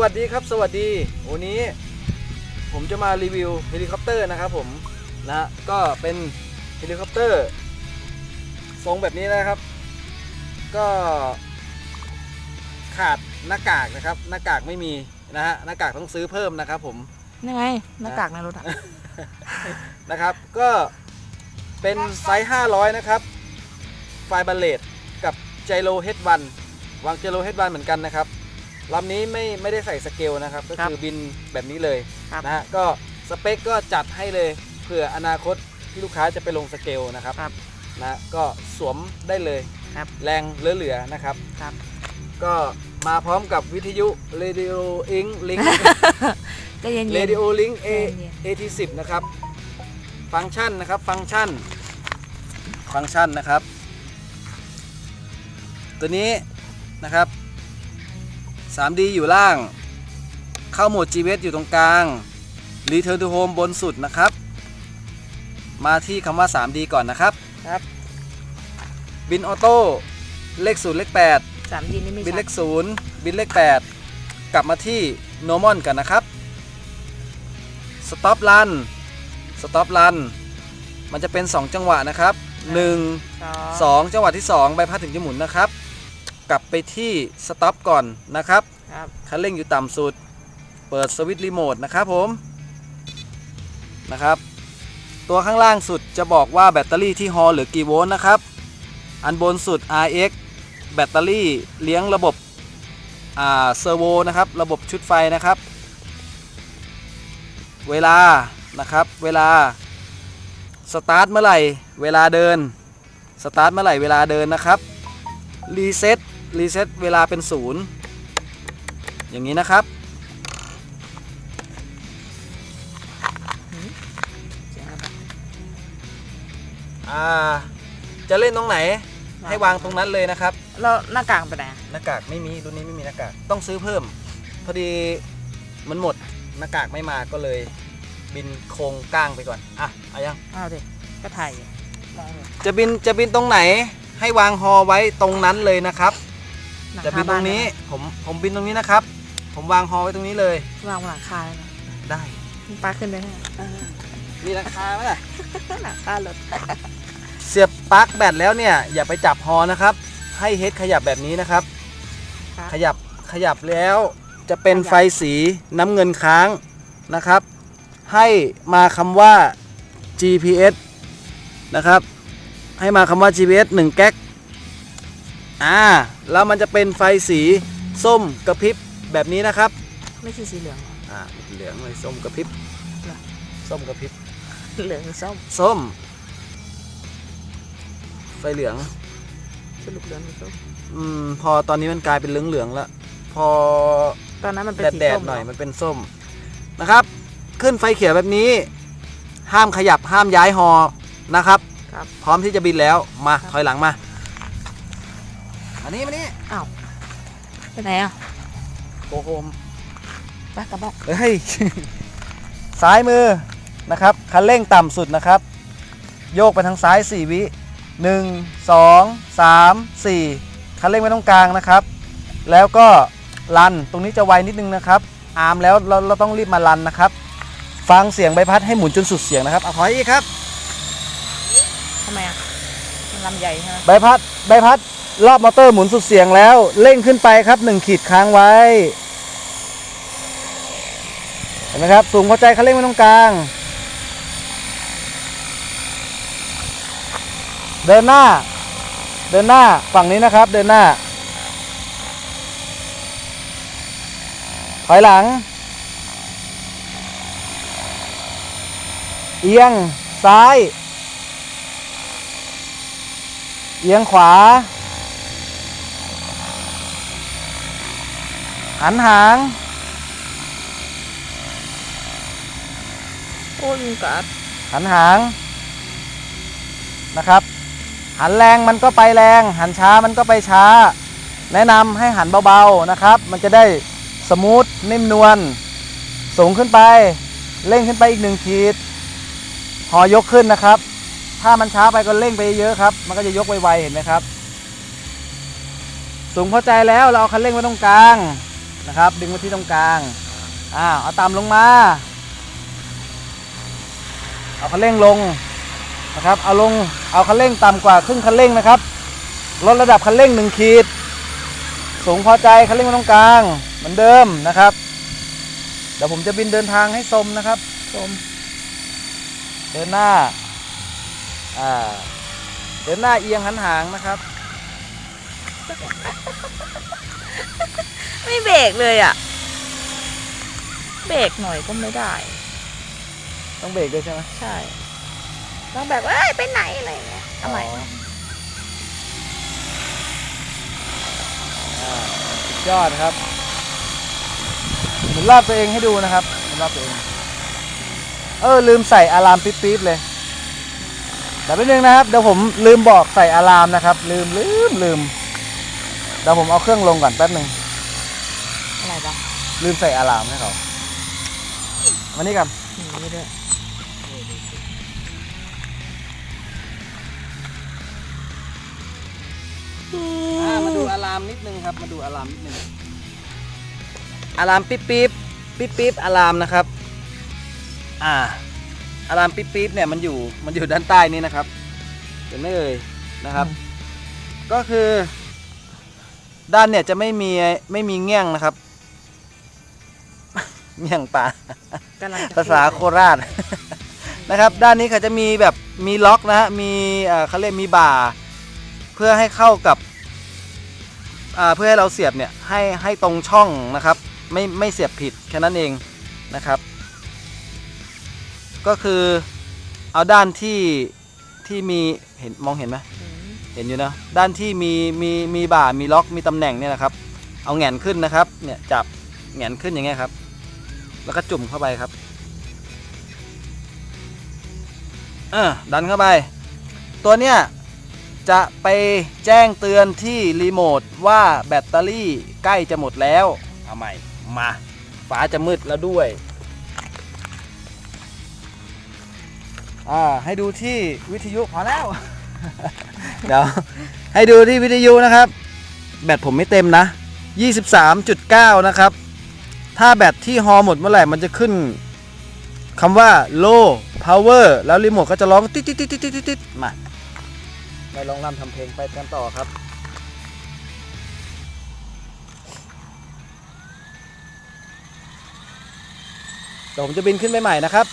วัสดีครับสวัสดี วันนี้ผมจะมารีวิวเฮลิคอปเตอร์นะครับผมนะฮะก็เป็นเฮลิคอปเตอร์ทรงแบบนี้นะครับ ก็ขาดหน้ากากนะครับ หน้ากากไม่มีนะฮะหน้ากากต้องซื้อเพิ่มนะครับผมยังไงหน้ากากในรถอะนะครับ ก็เป็นไซส์ 500 นะครับ ไฟบัลเลตกับไจโรเฮดวันวางไจโรเฮดวันเหมือนกันนะครับ ลำนี้ไม่ไม่ได้ใส่สเกลนะครับ ก็คือบินแบบนี้เลยครับนะฮะก็สเปคก็จัดให้เลยเผื่ออนาคตที่ลูกค้าจะไปลงสเกลนะครับครับนะก็สวมได้เลยครับแรงเหลือๆนะครับ ครับ ก็มาพร้อมกับวิทยุ Radio Ink Link ใจะเย็นๆ Radio Link A เย็น AT10 นะครับ ฟังก์ชันนะครับ ฟังก์ชัน ฟังก์ชันนะครับ ตัวนี้นะครับ 3D อยู่ล่าง เข้าโหมด GPS อยู่ตรงกลาง Return to Home บนสุดนะครับ มาที่คำว่า 3D ก่อนนะครับครับ บินออโต้เลข0เลข8 สามยีนนี่ไม่บินชัเลดข0บินเลข 8 กลับมาที่ normal กันนะครับ stop run stop run มันจะเป็น 2 จังหวะนะครับ 1 สอง2 จังหวะที่ 2 ใบพัดถึงจะหมุนนะครับ กลับไปที่ stop ก่อนนะครับครับคันเร่งอยู่ต่ำสุด เปิดสวิตช์รีโมทนะครับผมนะครับ ตัวข้างล่างสุดจะบอกว่าแบตเตอรี่ที่ฮอเหลือกี่โวลต์นะครับ อันบนสุด RX แบตเตอรี่เลี้ยงระบบอ่าเซอร์โวนะครับ ระบบชุดไฟนะครับ เวลานะครับ เวลาสตาร์ทเมื่อไหร่ เวลาเดิน สตาร์ทเมื่อไหร่ เวลาเดินนะครับ รีเซ็ต รีเซ็ตเวลาเป็นศูนย์อย่างนี้นะครับเสียงอะไรอ่า จะเล่นตรงไหน ให้วางตรงนั้นเลยนะครับ แล้วหน้ากากไปไหนอะหน้ากากไม่มีรุ่นนี้ไม่มีหน้ากากต้องซื้อเพิ่ม พอดีมันหมดหน้ากากไม่มาก็เลย บินโครงก้างไปก่อน อะเอายังเอาดิก็ถ่ายอยู่มองอยู่จะบินจะบินตรงไหนให้วางฮอไว้ตรงนั้นเลยนะครับ หลังจะคาบินตรงนี้บ้าผมผมบินตรงนี้นะครับ ผมวางฮอไว้ตรงนี้เลยเลยวางบนหลังคาเลยนะได้ มึงปลาขึ้นได้ไหมมีราคาไหมล่ะ หลังคารถเสียบปลั๊กแบตแล้วเนี่ย อย่าไปจับฮอนะครับ ให้เฮดขยับแบบนี้นะครับครับขยับขยับแล้วจะเป็นขยับไฟสีน้ำเงินค้างนะครับ ให้มาคำว่า GPS นะครับ ให้มาคำว่า GPS 1แก๊ก อ่าแล้วมันจะเป็นไฟสีส้มกระพริบแบบนี้นะครับไม่ใช่สีเหลืองเหรออ่าเหลืองเลยส้มกระพริบเหรอส้มกระพริบเหลืองหรือส้มส้ม ไฟเหลือง สรุปเหลืองหรือส้มอืมพอตอนนี้มันกลายเป็นเหลืองเหลืองๆแล้วพอตอนนั้นมันเป็นแดดสีแดดส้มๆหน่อยเมันเป็นส้มนะครับ ขึ้นไฟเขียวแบบนี้ ห้ามขยับห้ามย้ายฮอนะครับ ครับ พร้อมที่จะบินแล้วมาครับถอยหลังมา อันนี้มานี่อ้าวไปไหนอะโกโฮมไปกลับบ้านเฮ้ย ซ้ายมือนะครับ คันเร่งต่ำสุดนะครับ โยกไปทางซ้าย 4 วิ 1 2 3 4 คันเร่งไว้ตรงกลางนะครับ แล้วก็ลัน ตรงนี้จะไวนิดนึงนะครับ อาร์มแล้วเราเราต้องรีบมาลันนะครับ ฟังเสียงใบพัดให้หมุนจนสุดเสียงนะครับเอาถอยอีกครับทำไมอะมันลำใหญ่ใช่ไหมใบพัด ใบพัด รอบมอเตอร์หมุนสุดเสียงแล้วเร่งขึ้นไปครับ1ขีดค้างไว้ เห็นไหมครับ สูงพอใจคันเร่งไว้ตรงกลาง เดินหน้า เดินหน้าฝั่งนี้นะครับ เดินหน้า ถอยหลัง เอียงซ้าย เอียงขวา หันหางโอ้ยยุงกัดหันหางนะครับ หันแรงมันก็ไปแรง หันช้ามันก็ไปช้า แนะนำให้หันเบาๆนะครับ มันจะได้สมูทนิ่มนวลสูงขึ้นไป เร่งขึ้นไปอีกหนึ่งขีดหอยกขึ้นนะครับ ถ้ามันช้าไปก็เร่งไปเยอะครับ มันก็จะยกไวๆเห็นไหมครับ สูงพอใจแล้วเราเอาคันเร่งไว้ตรงกลาง นะครับ ดึงมาที่ตรงกลางอ่าเอาต่ำลงมา เอาคันเร่งลงนะครับ เอาลงเอาคันเร่งต่ำกว่าครึ่งคันเร่งนะครับลดระดับคันเร่งหนึ่งขีด สูงพอใจคันเร่งมาตรงกลาง เหมือนเดิมนะครับ เดี๋ยวผมจะบินเดินทางให้ชมนะครับชมเดินหน้าอ่าเดินหน้าเอียงหันหางนะครับ ไม่เบรกเลยอะเบรกหน่อยก็ไม่ได้ ต้องเบรกด้วยใช่ไหมใช่ ต้องแบบเอ้ยไปไหนอะไรอย่างเงี้ยทำไมอ๋ออ่าสุดยอดครับหมุนรอบตัวเองให้ดูนะครับหมุนรอบตัวเอง เออลืมใส่อะลามปิ๊บปิ๊บเลยแต่เป็นนึงนะครับเดี๋ยวผมลืมบอกใส่อะลามนะครับ ลืมลืมลืมเดี๋ยวผมเอาเครื่องลงก่อนแป๊บหนึ่งอะไรบ้าง ลืมใส่อะลามให้เขามานี่กันนี่ด้วยอ่ามาดูอะลามนิดนึงครับ มาดูอะลามนิดนึงอะลามปิ๊บปิ๊บปิ๊บปิ๊บอะลามนะครับ อ่าอะลามปิ๊บปิ๊บเนี่ยมันอยู่มันอยู่ด้านใต้นี้นะครับเห็นไหมเอ่ยนะครับ ก็คือ ด้านเนี่ยจะไม่มีไม่มีเงี้ยงนะครับ เงี้ยงปลากำลังจะภาษาโคราช นะครับ ด้านนี้เขาจะมีแบบมีล็อกนะฮะมีเอ่อเขาเรียกมีบ่า เพื่อให้เข้ากับอ่าเพื่อให้เราเสียบเนี่ยให้ให้ตรงช่องนะครับ ไม่ไม่เสียบผิดแค่นั้นเองนะครับ ก็คือเอาด้านที่ที่มีเห็นมองเห็นไหม อืมเห็นอยู่นะด้านที่มีมีมีบ่ามีล็อกมีตำแหน่งเนี่ยนะครับ เอาแหงนขึ้นนะครับเนี่ยจับแหงนขึ้นอย่างเงี้ยครับ แล้วก็จุ่มเข้าไปครับเออดันเข้าไป ตัวเนี้ยจะไปแจ้งเตือนที่รีโมทว่าแบตเตอรี่ใกล้จะหมดแล้ว เอาใหม่ มาฟ้าจะมืดแล้วด้วย อ่า ให้ดูที่วิทยุพอแล้ว เดี๋ยว ให้ดูที่วิทยุนะครับ แบตผมไม่เต็มนะ 23.9 นะครับ ถ้าแบตที่ฮอหมดเมื่อไหร่มันจะขึ้นคำว่า low power แล้วรีโมทก็จะร้องติดติดติดติดติดติดมาไปลองรำทำเพลงไปกันต่อครับเดี๋ยวผมจะบินขึ้นไปใหม่นะครับ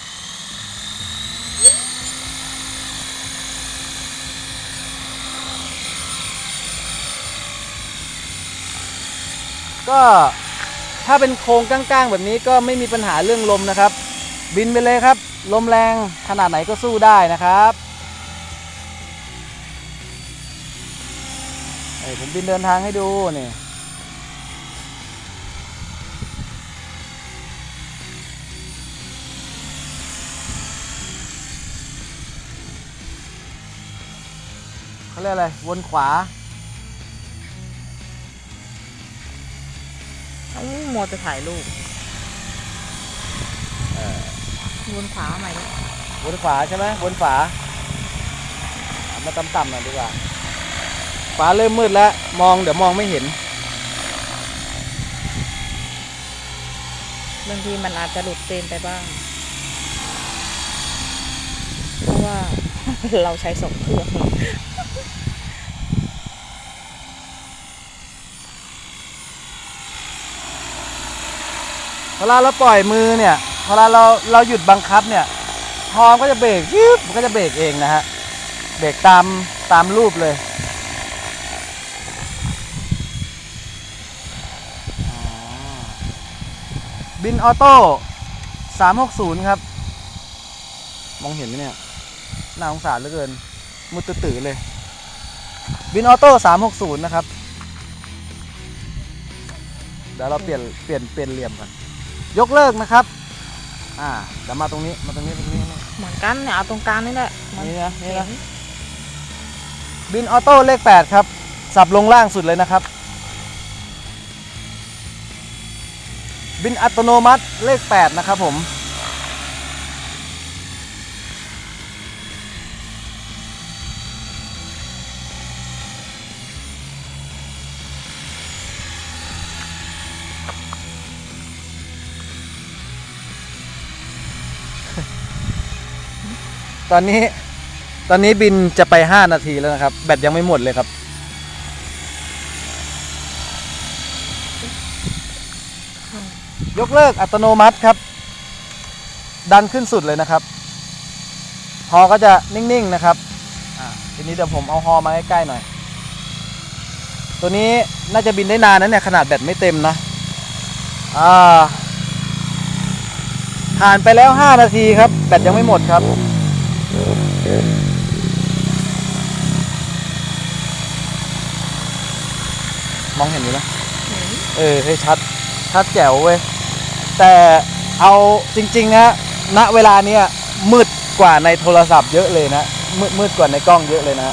ก็ ถ้าเป็นโครงก้างๆ แบบนี้ก็ไม่มีปัญหาเรื่องลมนะครับ บินไปเลยครับ ลมแรงขนาดไหนก็สู้ได้นะครับเอ้ผมบินเดินทางให้ดูนี่เขาเรียกอะไรวนขวา ต้องโมจะถ่ายรูปวนขวาใหม่ดิวนขวาใช่ไหมวนขวาเอามาต่ำๆหน่อยดีกว่า ฟ้าเริ่มมืดแล้ว มองเดี๋ยวมองไม่เห็น บางทีมันอาจจะหลุดเฟรมไปบ้าง เพราะว่า เราใช้สองเครื่อง เวลาเราปล่อยมือเนี่ยเวลาเราเราหยุดบังคับเนี่ยฮอมก็จะเบรกยืบมันก็จะเบรกเองนะฮะเบรกตามตามรูปเลยบินออโต้360 ครับ มองเห็นไหมเนี่ย น่าสงสารเหลือเกิน มุดตื่อๆเลย บินออโต้360 นะครับ เดี๋ยวเราเปลี่ยนเปลี่ยนเปลี่ยนเหลี่ยมกัน ยกเลิกนะครับ อ่าเดี๋ยวมาตรงนี้ มาตรงนี้ ตรงนี้นี่เหมือนกันเนี่ยเอาตรงกลางนี่แหละมันี่นะนี่นะ เห็บินออโต้เลข 8 ครับ สับลงล่างสุดเลยนะครับ บินอัตโนมัติเลข 8 นะครับผม ตอนนี้ตอนนี้บินจะไป 5 นาทีแล้วนะครับ แบตยังไม่หมดเลยครับ ยกเลิกอัตโนมัติครับ ดันขึ้นสุดเลยนะครับ ฮอก็จะนิ่งๆนะครับอ่าทีนี้เดี๋ยวผมเอาฮอมาใกล้ๆหน่อย ตัวนี้น่าจะบินได้นานนะเนี่ยขนาดแบตไม่เต็มนะอ่าผ่านไปแล้ว 5 นาทีครับ แบตยังไม่หมดครับ มองเห็นอยู่นะเออให้ชัด ชัดแจ๋วเว้ย แต่เอาจริงๆนะณเวลาเนี้ยมืดกว่าในโทรศัพท์เยอะเลยนะ มืดมืดกว่าในกล้องเยอะเลยนะ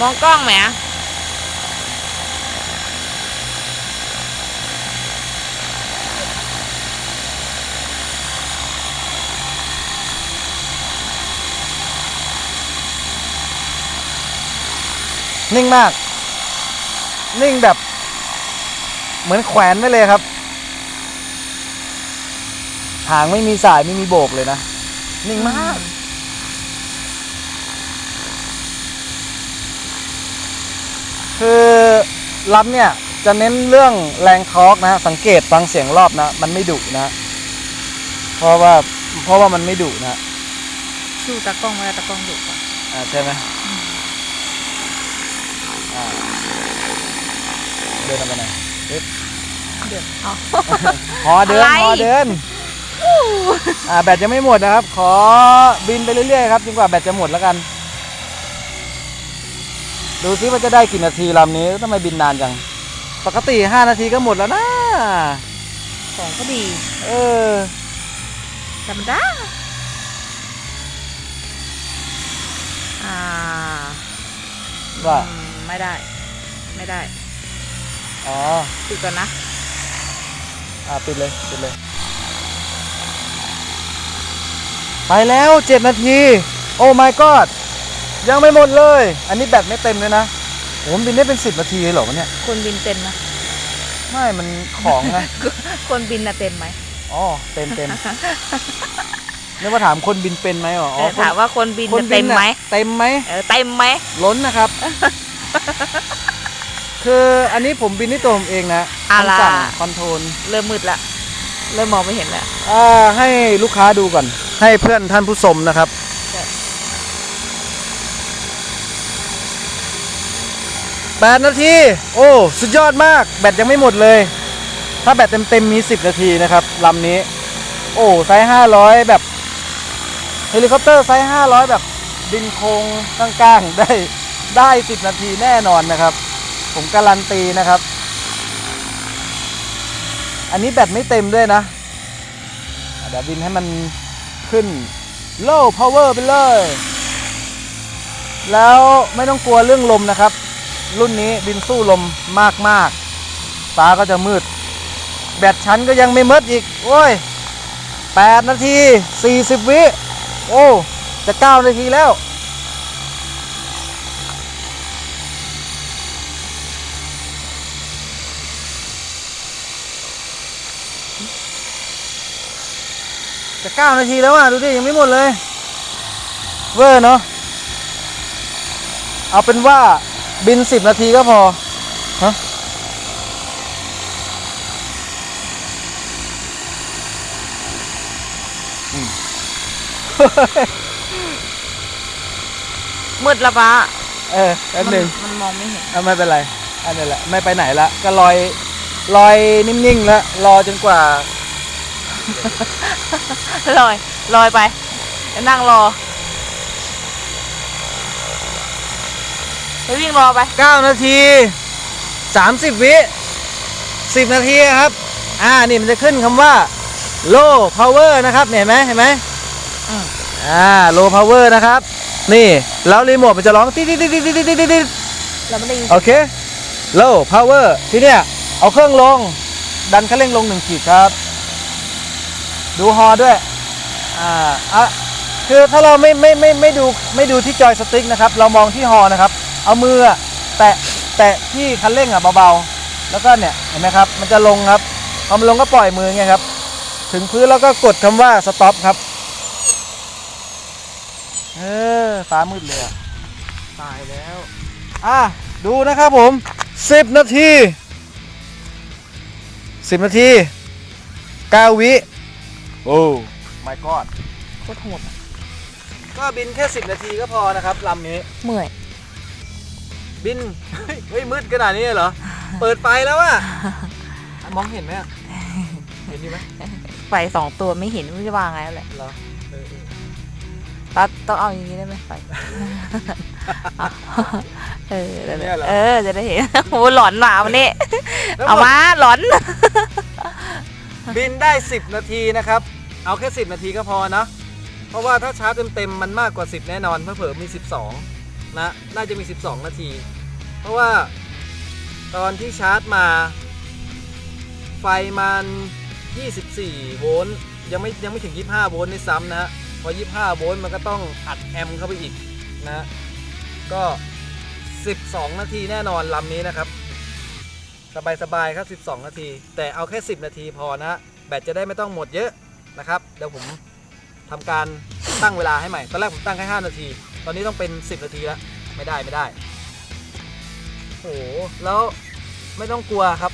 มองกล้องไหมนิ่งมาก นิ่งแบบ เหมือนแขวนไว้เลยครับ หางไม่มีสายไม่มีโบกเลยนะ นิ่งมาก คือลำเนี่ยจะเน้นเรื่องแรงทอร์กนะ สังเกตฟังเสียงรอบนะ มันไม่ดุนะ เพราะว่าเพราะว่ามันไม่ดุนะสู้ตากล้องไม่ได้ตากล้องดุกว่าอ่าใช่ไหมอ่าเดินทำไปไหนเอ๊ะเดือดเอา หอเดินอะไร หอเดินอ่าแบตยังไม่หมดนะครับ ขอบินไปเรื่อยๆครับจนกว่าแบตจะหมดแล้วกัน ดูซิว่าจะได้กี่นาทีลำนี้ทำไมบินนานจัง ปกติ5นาทีก็หมดแล้วนะ ของก็ดี เออธรรมดาอ่าว่าอืมไม่ได้ ไม่ได้อ๋อ ปิดก่อนนะ อ่าปิดเลยปิดเลย ไปแล้วเจ็ดนาที โอ้ my god ยังไม่หมดเลย อันนี้แบตไม่เต็มเลยนะโหมนบินได้เป็นสิบนาทีเลยเหรอวะเนี่ย คนบินเต็มนะไม่ มันของไง คนบินน่ะเต็มไหมอ๋อ เต็มเต็มนึกว่าถามคนบินเป็นไหมอ๋อแต่ถามว่าคนบินคนน่ะบิเต็นมน่ะไหมเต็มไหม เออเต็มไหมล้นนะครับ คืออันนี้ผมบินที่ตัวผมเองนะอะคำล่ะสั่งคอนโทรล เริ่มมืดละเริ่มมองไม่เห็นละ อ่าให้ลูกค้าดูก่อน ให้เพื่อนท่านผู้ชมนะครับ ใช่แปดนาที โอ้ สุดยอดมาก แบตยังไม่หมดเลย ถ้าแบตเต็มๆมี 10 นาทีนะครับลำนี้ โอ้ไซส์500 แบบเฮลิคอปเตอร์ไซส์500 แบบบินโค้งกลางๆ ได้ได้ 10 นาทีแน่นอนนะครับ ผมการันตีนะครับ อันนี้แบตไม่เต็มด้วยนะอะเดี๋ยวบินให้มันขึ้น low power ไปเลย แล้วไม่ต้องกลัวเรื่องลมนะครับ รุ่นนี้บินสู้ลมมากๆ ฟ้าก็จะมืด แบตชั้นก็ยังไม่มืดอีก โอ้ย 8 นาที 40 วิ โอ้ จะ 9 นาทีแล้ว จะ 9 นาทีแล้วอะ ดูดิ ยังไม่หมดเลย เวอร์เนาะเอาเป็นว่า บิน10นาทีก็พอ ฮะ มืดละป้าเออแป๊บหนึ่งมันมันมองไม่เห็น เอาไม่เป็นไร อันนี้แหละ ไม่ไปไหนละ ก็ลอยลอยนิ่งๆแล้วรอจนกว่า ลอยลอยไป นั่งรอ ไปวิ่งรอไป 9 นาที 30 วิ 10 นาทีครับ อ่า นี่มันจะขึ้นคำว่า low power นะครับเนี่ยเห็นไหมเห็นไหมอืมอ่า low power นะครับ นี่ แล้วรีโมทมันจะร้องติ๊ดติ๊ดติ๊ดติ๊ดติ๊ดติ๊ดติ๊ดเราไม่ได้ยินโอเค low power ทีเนี้ยเอาเครื่องลง ดันคันเร่งลงหนึ่งขีดครับ ดูฮอด้วย อ่าอะคือถ้าเราไม่ไม่ไม่ไม่ดูไม่ดูที่จอยสติ๊กนะครับ เรามองที่ฮอนะครับ เอามืออะแตะแตะที่คันเร่งอะเบาๆ แล้วก็เนี่ยเห็นไหมครับ มันจะลงครับพอมันลงก็ปล่อยมือไงครับ ถึงพื้นแล้วก็กดคำว่าสต็อปครับ เออฟ้ามืดเลยอะตายแล้ว อะดูนะครับผม10นาที10นาที9วิโอ้ my god โคตรโหดอะก็บินแค่10นาทีก็พอนะครับลำนี้เมื่อย บินเฮ้ยเฮ้ยมืดขนาดนี้เลยเหรอ เปิดไฟแล้วอะมองเห็นไหมอะเห็นดีไหมไฟสองตัวไม่เห็นไม่รู้จะวางไงแล้วแหละเหรอเออเออตัดต้องเอาอย่างนี้ได้ไหมไฟ เออเดี๋ยวเนี่ยเหรอเออจะได้เห็นโอ้หลอนหมาวันนี้แล้วเอาหมดมาหลอนบินได้ 10 นาทีนะครับ เอาแค่ 10 นาทีก็พอนะ เพราะว่าถ้าชาร์จเต็มๆมันมากกว่า 10 แน่นอนเผื่อๆมี 12 นะ น่าจะมี 12 นาที เพราะว่าตอนที่ชาร์จมา ไฟมัน24 โวลต์ยังไม่ยังไม่ถึง 25 โวลต์ในซ้ำนะฮะพอ 25 โวลต์มันก็ต้องอัดแอมป์เข้าไปอีกนะก็ 12 นาทีแน่นอนลำนี้นะครับ สบายๆครับ 12 นาที แต่เอาแค่ 10 นาทีพอนะฮะแบตจะได้ไม่ต้องหมดเยอะนะครับ เดี๋ยวผมทำการตั้งเวลาให้ใหม่ ตอนแรกผมตั้งแค่ 5 นาที ตอนนี้ต้องเป็น 10 นาทีแล้ว ไม่ได้ไม่ได้ โอ้โห แล้วไม่ต้องกลัวครับ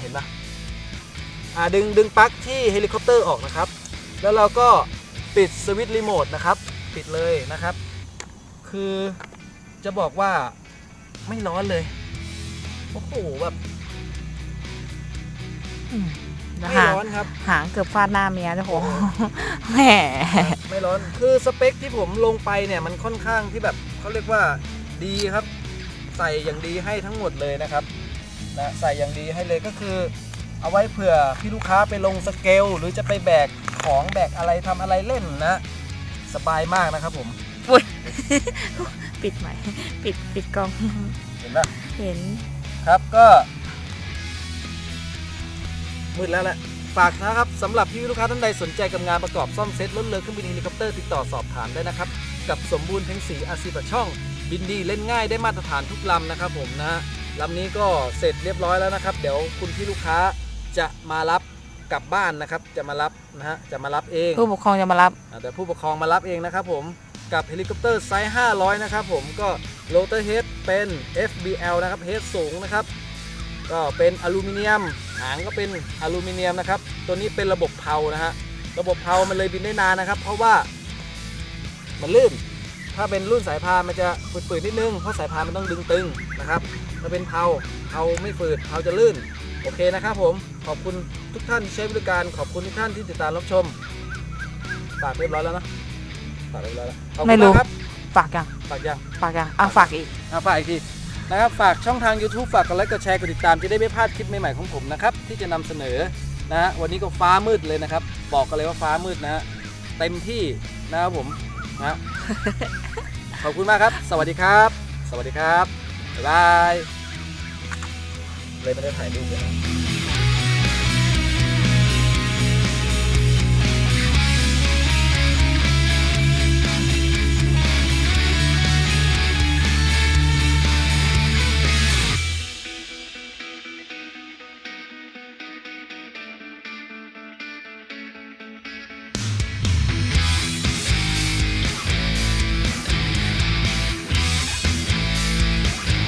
เห็นปะอ่าดึงดึงปลั๊กที่เฮลิคอปเตอร์ออกนะครับ แล้วเราก็ปิดสวิตช์รีโมทนะครับ ปิดเลยนะครับ คือจะบอกว่าไม่ร้อนเลย โอ้โหแบบอืมไม่หางร้อนครับ หางเกือบฟาดหน้าเมียเจ้าของแหม ไม่ร้อน คือสเปคที่ผมลงไปเนี่ยมันค่อนข้างที่แบบเขาเรียกว่าดีครับ ใส่อย่างดีให้ทั้งหมดเลยนะครับนะใส่อย่างดีให้เลยก็คือ เอาไว้เผื่อพี่ลูกค้าไปลงสเกลหรือจะไปแบกของแบกอะไรทำอะไรเล่นนะ สบายมากนะครับผมอุ้ยปิดใหม่ปิดปิดกล้องเห็นปะเห็นครับก็มืดแล้วแหละฝากนะครับสำหรับพี่ลูกค้าท่านใดสนใจกับงานประกอบซ่อมเซ็ตรถเรือเครื่องบินเฮลิคอปเตอร์ติดต่อสอบถามได้นะครับ กับสมบูรณ์เพ็งศรีอาซีปะช่อง บินดีเล่นง่ายได้มาตรฐานทุกลำนะครับผมนะฮะลำนี้ก็เสร็จเรียบร้อยแล้วนะครับ เดี๋ยวคุณพี่ลูกค้าจะมารับกลับบ้านนะครับ จะมารับนะฮะจะมารับเองผู้ปกครองจะมารับอ่าแต่ผู้ปกครองมารับเองนะครับผมกับเฮลิคอปเตอร์ไซส์ 500 นะครับผมก็โรเตอร์เฮดเป็น FBL นะครับเฮดสูงนะครับ ก็เป็นอลูมิเนียม หางก็เป็นอลูมิเนียมนะครับ ตัวนี้เป็นระบบเพานะฮะระบบเพามันเลยบินได้นานนะครับ เพราะว่ามันลื่น ถ้าเป็นรุ่นสายพานมันจะฝืดๆนิดนึง เพราะสายพานมันต้องดึงตึงนะครับถ้าเป็นเพาเพาไม่ฝืดเพาจะลื่น โอเคนะครับผม ขอบคุณทุกท่านที่ใช้บริการ ขอบคุณทุกท่านที่ติดตามรับชม ฝากเรียบร้อยแล้วนะ ฝากเรียบร้อยแล้วขอบคุณไม่รู้ากครับ ฝากยังฝากยัง ฝากยังอะฝากอีกอะฝากอีกทีนะครับ ฝากช่องทาง YouTube ฝากกดไลค์ กดแชร์ กดติดตาม จะได้ไม่พลาดคลิปใหม่ๆของผมนะครับ ที่จะนำเสนอนะฮะวันนี้ก็ฟ้ามืดเลยนะครับ บอกกันเลยว่าฟ้ามืดนะฮะเต็มที่นะครับผม นะขอบคุณมากครับ สวัสดีครับ สวัสดีครับ บ๊ายบาย เลยไม่ได้ถ่ายรูปเลย